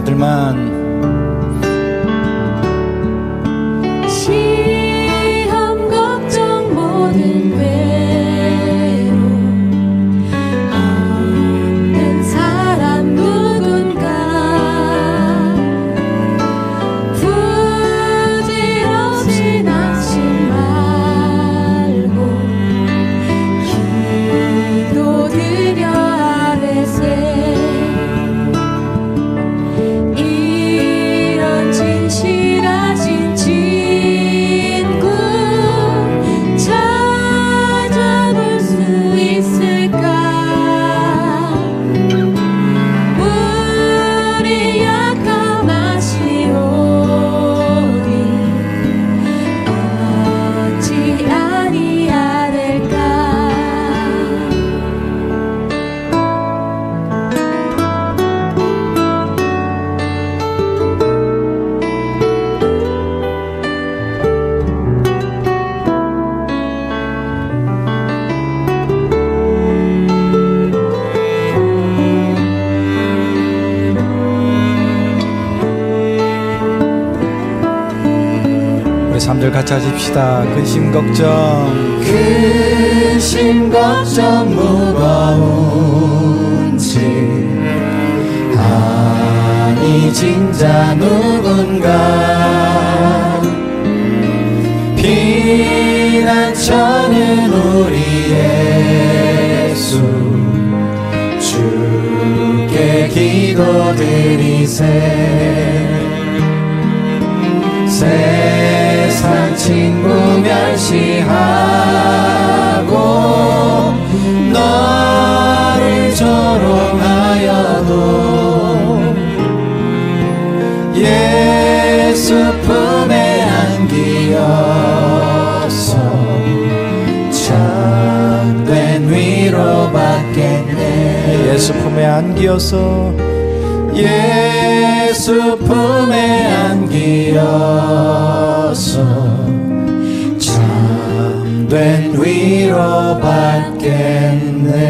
자매들만 3절 같이 하십시다. 근심 걱정. 근심 걱정 무거운지. 아니 진짜 누군가 피난처는 우리 예수. 주께 기도드리세 멸시하고 너를 조롱하여도 예수 품에 안기어서 참된 위로 받겠네 예수 품에 안기어서 예수 품에 안기어서 참된 위로 받겠네